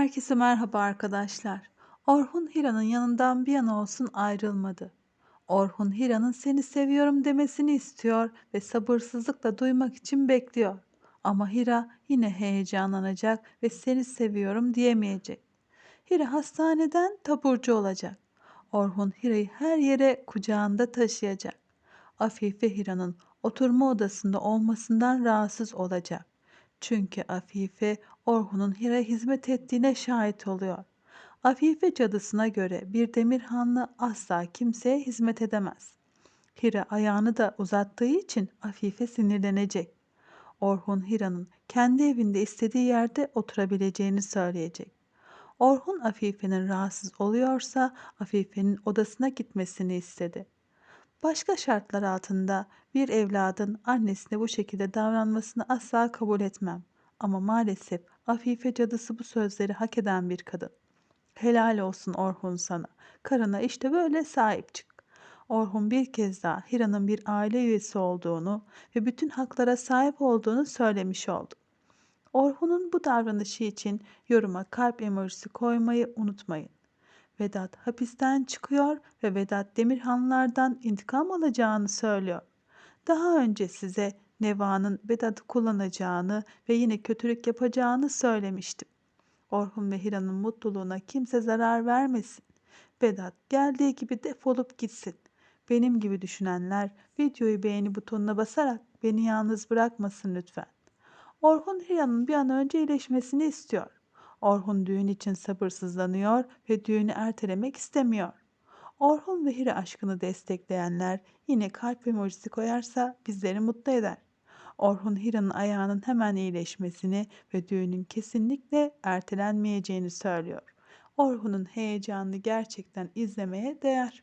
Herkese merhaba arkadaşlar. Orhun Hira'nın yanından bir an olsun ayrılmadı. Orhun Hira'nın seni seviyorum demesini istiyor ve sabırsızlıkla duymak için bekliyor. Ama Hira yine heyecanlanacak ve seni seviyorum diyemeyecek. Hira hastaneden taburcu olacak. Orhun Hira'yı her yere kucağında taşıyacak. Afife Hira'nın oturma odasında olmasından rahatsız olacak. Çünkü Afife Orhun'un Hira hizmet ettiğine şahit oluyor. Afife cadısına göre bir Demirhanlı asla kimseye hizmet edemez. Hira ayağını da uzattığı için Afife sinirlenecek. Orhun Hira'nın kendi evinde istediği yerde oturabileceğini söyleyecek. Orhun Afife'nin rahatsız oluyorsa Afife'nin odasına gitmesini istedi. Başka şartlar altında bir evladın annesine bu şekilde davranmasını asla kabul etmem. Ama maalesef Afife cadısı bu sözleri hak eden bir kadın. Helal olsun Orhun sana. Karına işte böyle sahip çık. Orhun bir kez daha Hira'nın bir aile üyesi olduğunu ve bütün haklara sahip olduğunu söylemiş oldu. Orhun'un bu davranışı için yoruma kalp emojisi koymayı unutmayın. Vedat hapisten çıkıyor ve Vedat Demirhanlardan intikam alacağını söylüyor. Daha önce size Neva'nın Vedat'ı kullanacağını ve yine kötülük yapacağını söylemiştim. Orhun ve Hira'nın mutluluğuna kimse zarar vermesin. Vedat geldiği gibi defolup gitsin. Benim gibi düşünenler videoyu beğeni butonuna basarak beni yalnız bırakmasın lütfen. Orhun Hira'nın bir an önce iyileşmesini istiyor. Orhun düğün için sabırsızlanıyor ve düğünü ertelemek istemiyor. Orhun ve Hira aşkını destekleyenler yine kalp emojisi koyarsa bizleri mutlu eder. Orhun Hira'nın ayağının hemen iyileşmesini ve düğünün kesinlikle ertelenmeyeceğini söylüyor. Orhun'un heyecanını gerçekten izlemeye değer.